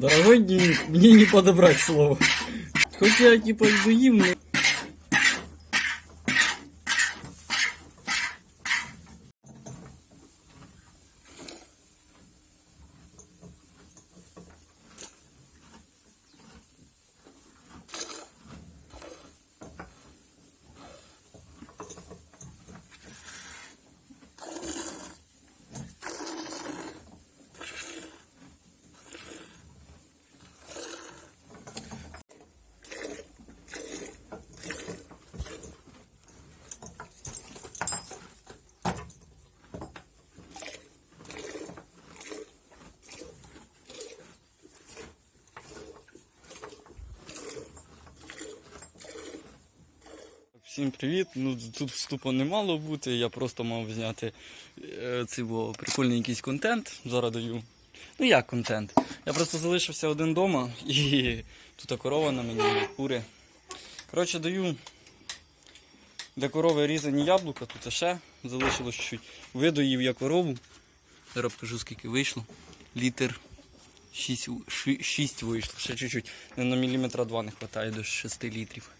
Дорогой дневник, мне не подобрать слово. Хоть я типа и но... Всім привіт. Ну тут вступу не мало бути. Я просто мав зняти е, цей во, прикольний якийсь контент. Зараз даю. Ну як контент? Я просто залишився один вдома і тут корова на мені, кури. Коротше, даю для корови різані яблука, тут ще залишилось чуть. Видоїв я корову. Зараз покажу скільки вийшло. Літр 6, 6 вийшло, ще чуть-чуть. На міліметра 2 не вистачає до 6 літрів.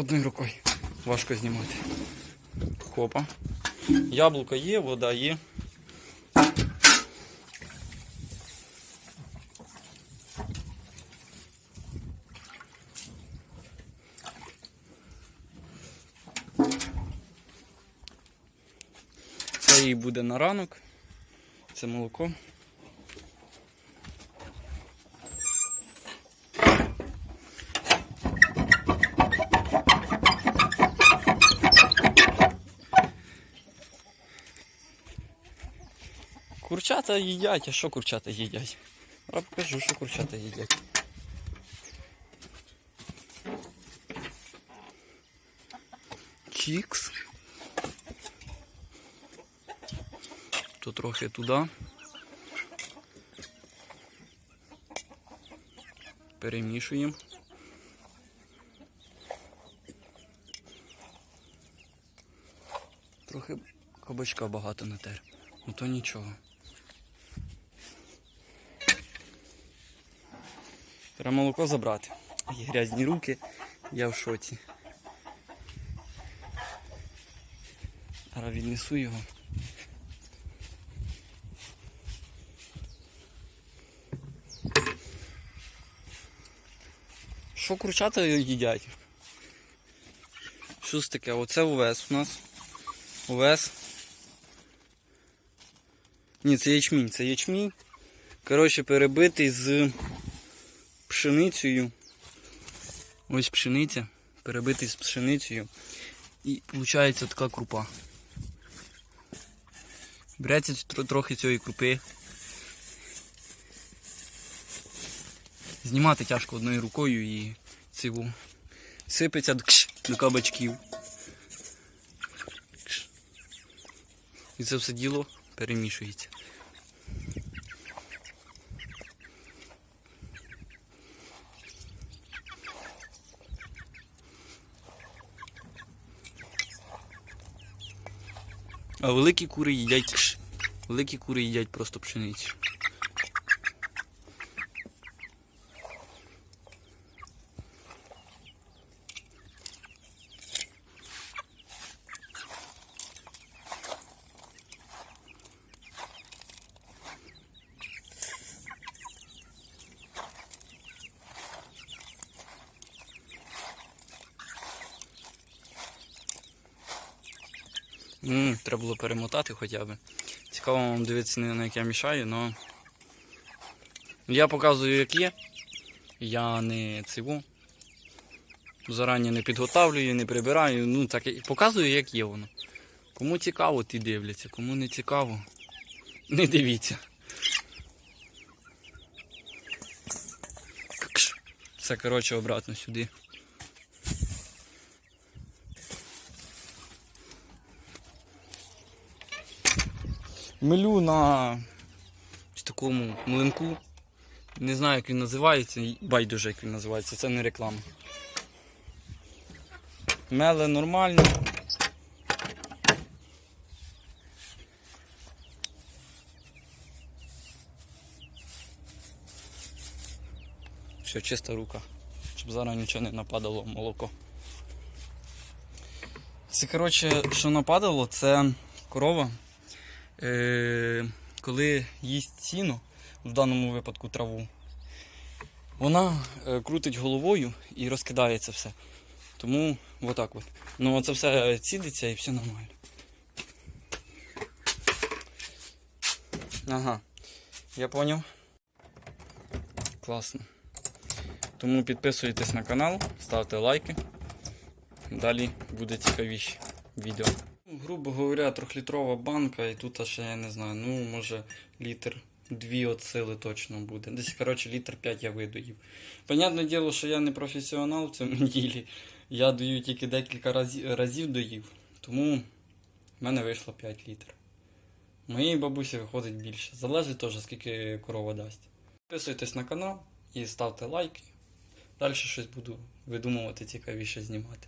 Одною рукою важко знімати. Хопа. Яблука є, вода є. Це їй буде на ранок. Це молоко. Курчата їдять, а що курчата їдять? Я покажу, що курчата їдять. Чікс. То трохи туди. Перемішуємо. Трохи кабачка багато натер. Ну то нічого. Треба молоко забрати. Є грязні руки, я в шоці. Зараз віднесу його. Що курчата їдять? Що це таке? Оце увес у нас. Увес. Ні, це ячмінь, це ячмінь. Коротше, перебитий з пшеницею. Ось пшениця, перебитий з пшеницею. І виходить така крупа. Береться тр- трохи цієї крупи. Знімати тяжко одною рукою і циву. Сипеться до, кабачків. І це все діло перемішується. А великі кури їдять кш. Великі кури їдять просто пшеницю. М, треба було перемотати хоча б. Цікаво вам дивитися, на як я мішаю, але я показую, як є. Я не циву. Зарані не підготавлюю, не прибираю. Ну, так і показую, як є воно. Кому цікаво, ті дивляться, кому не цікаво, не дивіться. Все, коротше, обратно сюди. Милю на такому млинку. Не знаю, як він називається, байдуже як він називається, це не реклама. Меле нормально. Все, чиста рука, щоб зараз нічого не нападало молоко. Це коротше, що нападало, це корова. Е, коли їсть сіно, в даному випадку траву, вона е, крутить головою і розкидається все. Тому отак от. Ну це все цідиться і все нормально. Ага. Я поняв. Класно. Тому підписуйтесь на канал, ставте лайки. Далі буде цікавіші відео. Грубо говоря, трьохлітрова банка, і тут аж я не знаю, ну може літр дві от сили точно буде. Десь, коротше, літр 5 я видоїв. Понятне діло, що я не професіонал в цьому ділі. Я даю тільки декілька разів, разів доїв, тому в мене вийшло 5 літрів. Моїй бабусі виходить більше. Залежить теж, скільки корова дасть. Підписуйтесь на канал і ставте лайки. Далі щось буду видумувати цікавіше знімати.